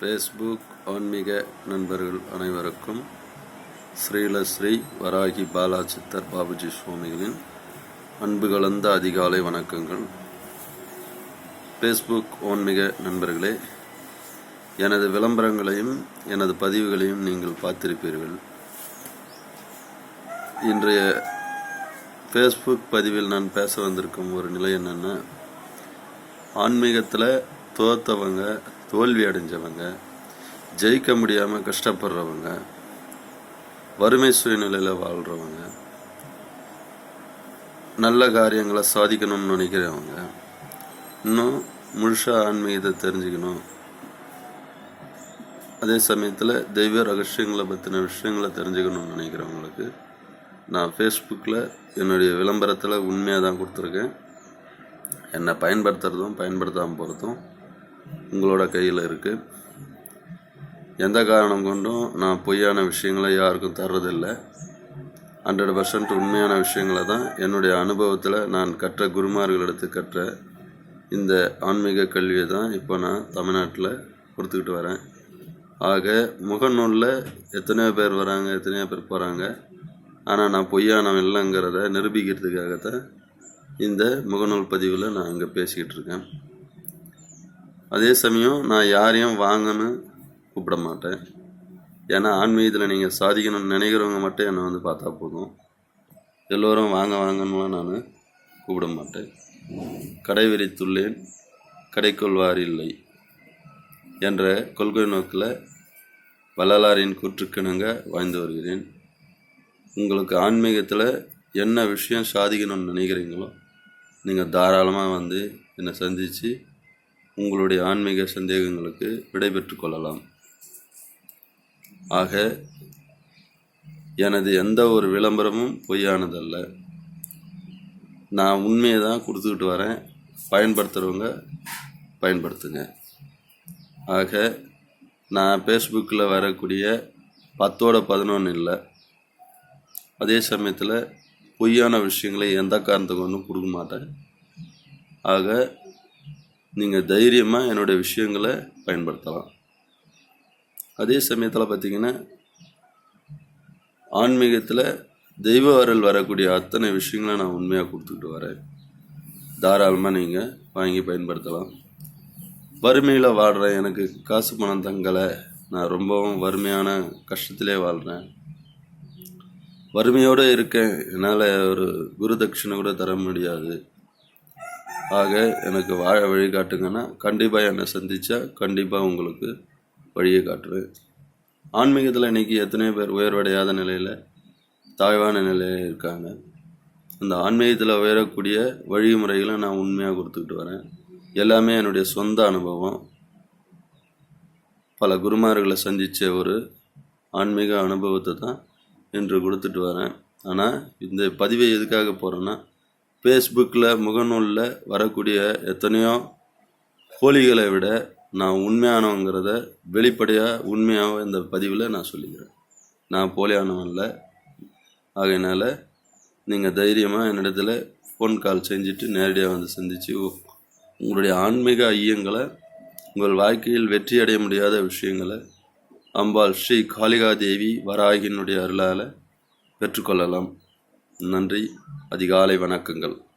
Facebook ஆன்மீக நண்பர்கள் அனைவருக்கும் ஸ்ரீலஸ்ரீ வராகி பாலா சித்தர் பாபுஜி சுவாமிகளின் அன்பு கலந்த அதிகாலை வணக்கங்கள். ஃபேஸ்புக் ஆன்மீக நண்பர்களே எனது விளம்பரங்களையும் எனது பதிவுகளையும் நீங்கள் பார்த்திருப்பீர்கள். இன்றைய ஃபேஸ்புக் பதிவில் நான் பேச வந்திருக்கும் ஒரு நிலை என்னென்னா ஆன்மீகத்தில் தோத்தவங்க தோல்வி அடைஞ்சவங்க ஜெயிக்க முடியாமல் கஷ்டப்படுறவங்க வறுமை சூழ்நிலையில் வாழ்கிறவங்க நல்ல காரியங்களை சாதிக்கணும்னு நினைக்கிறவங்க இன்னும் முழுசாக ஆன்மீகத்தை தெரிஞ்சுக்கணும். அதே சமயத்தில் தெய்வ ரகசியங்களை பற்றின விஷயங்களை தெரிஞ்சுக்கணும்னு நினைக்கிறவங்களுக்கு நான் ஃபேஸ்புக்கில் என்னுடைய விளம்பரத்தில் உண்மையாக தான் கொடுத்துருக்கேன். என்னை பயன்படுத்துகிறதும் பயன்படுத்தாமல் போகிறதும் உங்களோட கையில் இருக்குது எந்த காரணம் கொண்டும் நான் பொய்யான விஷயங்களை யாருக்கும் தர்றதில்லை. ஹண்ட்ரட் பர்சன்ட் உண்மையான விஷயங்களை தான் என்னுடைய அனுபவத்தில் நான் கற்ற குருமார்களிடத்து கற்ற இந்த ஆன்மீக கல்வியை தான் இப்போ நான் தமிழ்நாட்டில் கொடுத்துக்கிட்டு வரேன். ஆக முகநூலில் எத்தனையோ பேர் வராங்க எத்தனையோ பேர் போகிறாங்க ஆனால் நான் பொய்யானவன் இல்லைங்கிறத நிரூபிக்கிறதுக்காகத்தான் இந்த முகநூல் பதிவில் நான் இங்கே பேசிக்கிட்டு இருக்கேன். அதே சமயம் நான் யாரையும் வாங்கன்னு கூப்பிட மாட்டேன் ஏன்னா ஆன்மீகத்தில் நீங்கள் சாதிக்கணும்னு நினைக்கிறவங்க மட்டும் என்னை வந்து பார்த்தா போதும். எல்லோரும் வாங்க வாங்கன்னுலாம் நான் கூப்பிட மாட்டேன் கடை விரித்துள்ளேன் கடைக்கொள்வார் இல்லை என்ற கொள்கை நோக்கில் வள்ளலாரின் கூற்றுக்கிணங்க வாழ்ந்து வருகிறேன். உங்களுக்கு ஆன்மீகத்தில் என்ன விஷயம் சாதிக்கணும்னு நினைக்கிறீங்களோ நீங்கள் தாராளமாக வந்து என்னை சந்தித்து உங்களுடைய ஆன்மீக சந்தேகங்களுக்கு விடை கொள்ளலாம். ஆக எனது எந்த ஒரு விளம்பரமும் பொய்யானதல்ல. நான் உண்மையை தான் கொடுத்துக்கிட்டு வரேன். பயன்படுத்துகிறவங்க பயன்படுத்துங்க. ஆக நான் ஃபேஸ்புக்கில் வரக்கூடிய பத்தோட பதினொன்று இல்லை. அதே சமயத்தில் பொய்யான விஷயங்களை எந்த காரணத்துக்கு ஒன்றும் கொடுக்க மாட்டேன். ஆக நீங்கள் தைரியமாக என்னுடைய விஷயங்களை பயன்படுத்தலாம். அதே சமயத்தில் பார்த்தீங்கன்னா ஆன்மீகத்தில் தெய்வ வரல் வரக்கூடிய அத்தனை விஷயங்களை நான் உண்மையாக கொடுத்துக்கிட்டு வரேன். தாராளமாக நீங்கள் வாங்கி பயன்படுத்தலாம். வறுமையில் வாழ்கிறேன் எனக்கு காசு பணம் தங்கலை. நான் ரொம்பவும் வறுமையான கஷ்டத்திலே வாழ்கிறேன் வறுமையோடு இருக்கேன். என்னால் ஒரு குரு தட்சிணை கூட தர முடியாது. ஆக எனக்கு வாழ வழி காட்டுங்கன்னா கண்டிப்பாக என்னை சந்தித்தா கண்டிப்பாக உங்களுக்கு வழியை காட்டுவேன். ஆன்மீகத்தில் இன்றைக்கி எத்தனையோ பேர் உயர்வடையாத நிலையில் தாழ்வான நிலையில் இருக்காங்க. அந்த ஆன்மீகத்தில் உயரக்கூடிய வழிமுறைகளை நான் உண்மையாக கொடுத்துக்கிட்டு வரேன். எல்லாமே என்னுடைய சொந்த அனுபவம். பல குருமார்களை சந்தித்த ஒரு ஆன்மீக அனுபவத்தை தான் இன்று கொடுத்துட்டு வரேன். ஆனால் இந்த பதிவை எதுக்காக போகிறேன்னா ஃபேஸ்புக்கில் முகநூலில் வரக்கூடிய எத்தனையோ போலிகளை விட நான் உண்மையானவங்கிறத வெளிப்படையாக உண்மையாக இந்த பதிவில் நான் சொல்லிக்கிறேன். நான் போலியானவன் இல்லை ஆகையினால் நீங்கள் தைரியமாக என்னிடத்துல ஃபோன் கால் செஞ்சுட்டு நேரடியாக வந்து சந்தித்து உங்களுடைய ஆன்மீக ஐயங்களை உங்கள் வாழ்க்கையில் வெற்றி அடைய முடியாத விஷயங்களை அம்பாள் ஸ்ரீ காளிகா தேவி வராகினுடைய அருளால் பெற்றுக்கொள்ளலாம். நன்றி. அதிகாலை வணக்கங்கள்.